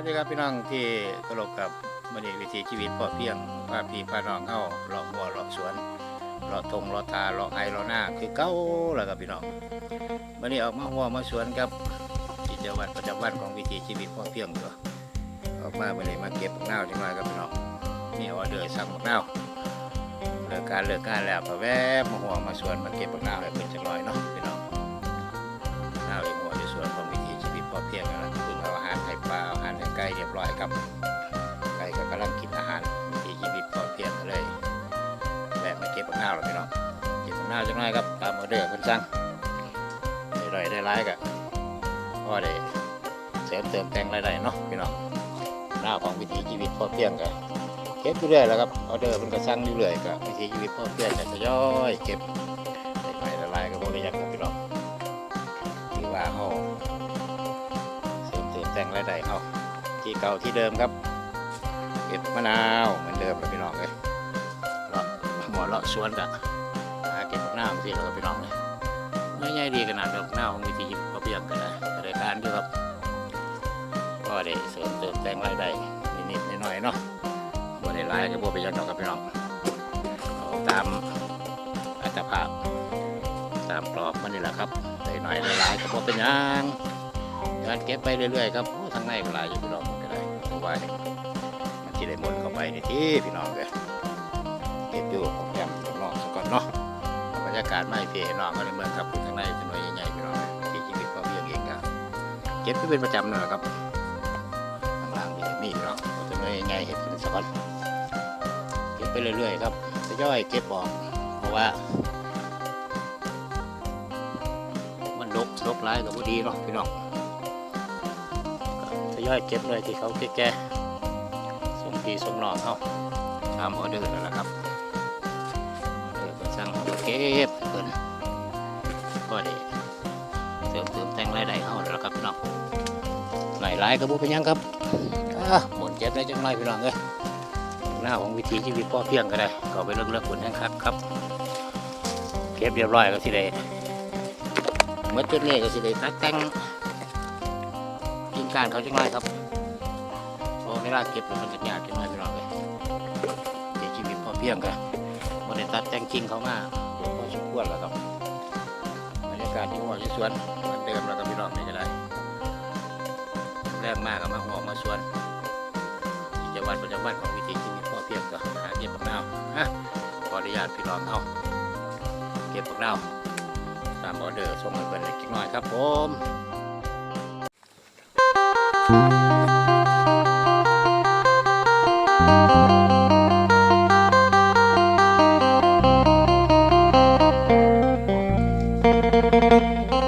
วัสดีครับพี่น้องที่ตลกกับมันนี้วิถีชีวิตพอเพียงพาพี่พาน้องเข้าเลาะหัวเลาะสวนเลาะทงเลาะตาเลาะไอเลาะหน้าคือเก้าแล้วครับพี่น้องมันนี้ออกมาหัวมาสวนครับกิจวัตรประจำวันของวิถีชีวิตพอเพียงตัวออกมาวันนี้มาเก็บบักนาวจังหน่อยครับพี่น้องนี่ออเดอร์สั่งบักนาเลิกการเลิกงานแล้วก็แวะมาหัวมาสวนมาเก็บบักนาให้เพิ่นจังหน่อยเนาะ ก่เรียบร้อยครับ ไก่ก็กำลังกินอาหารวิถีชีวิตพอเพียงก็เลยแวะมาเก็บผักหน้าวหรอพี่น้องเก็บผักหน้าวจังไรครับตามออเดอร์เพิ่นสั่งได้ไรได้ร้ายก็พอได้เสริมเติมแต่งรายได้เนาะพี่น้องหน้าของวิถีชีวิตพอเพียงก็เก็บเรื่อยแล้วครับออเดอร์มันก็สั่งอยู่เรื่อยก็วิถีชีวิตพอเพียงก็ทยอยเก็บไปละลายก็บ่ได้ยังครับพี่น้องที่ว่าเขาเสริมเติมแต่งรายได้เขา ที่เก่าที่เดิมครับเก็บมะนาวเหมือนเดิมเลยพี่น้องเลยเลาะหัวเลาะสวนกะหาเก็บมะนาวสิเราพี่น้องเลยไม่ใหญ่ดีขนาดดอกมะนาวของวิธีพอเพียงกันนะรายการอยู่ครับก็ได้เสริมเติมแต่งรายได้นิดๆหน่อยๆเนาะบ่ได้หลายก็บ่ไปยันดอกครับพี่น้องเอาตามอัตภาพตามกรอบมันนี่แหละครับใส่หน่อยหลายๆก็พอเป็นยังการเก็บไปเรื่อยๆครับโอ้งในก็หลายอยู่พี่น้อง ได้มันที่ได้หมดเข้าไปในที่พี่น้องเลยเก็บอยู่ของแก้มของน้องซะก่อนเนาะบรรยากาศไม่เพียน้องก็ในเมืองครับข้างในเป็นหน่วยใหญ่ๆพี่น้องที่ชีวิตพอเพียงเองครับเก็บไปเป็นประจำนั่นแหละครับข้างล่างมีมีพี่น้องเอาเป็นหน่วยใหญ่ๆเห็ดเป็นซะก่อนเก็บไปเรื่อยๆครับทยอยเก็บออกเพราะว่ามันลกลกร้ายกับพอดีเนาะพี่น้อง ย่อยเก็บเลยที่เขาแก่ๆส่งพี่ส่งนองเขาตามออเดอร์นั่นแหละครับออเดอร์ก็สั่งเขาก็เก็บเพิ่นก็ได้เติมเติมแต่งรายได้เขาแล้วละครับพี่น้องหลายรายก็บ่เป็นยังครับหมดเจ็บได้จังไรพี่น้องเอ้ยหน้าของวิถีชีวิตพ่อเพียงก็ได้ก็ไปเรื่องเรื่องผลแห่งคักครับเก็บเรียบร้อยก็สิได้เมื่อจุดนี้ก็สิได้ตัดแต่ง การเขาจังไรครับพอเวลาเก็บมันจะยากจังไรพี่น้องเลยเดี๋ยวชีวิตพอเพียงกันบ่ได้ตัดแต่งกิ่งเขามาพอสมควรแล้วครับบรรยากาศที่หัวที่สวนเหมือนเดิมแล้วก็พี่น้องนี่ก็ได้แรกมากก็มาหัวมาสวนกิจวัตรประจำวันของวิถีชีวิตพอเพียงก็หาเก็บผักเนาฮะขออนุญาตพี่น้องเอาเก็บผักเนาตามออเดอร์ส่งให้เพิ่นเล็กน้อยครับผม Thank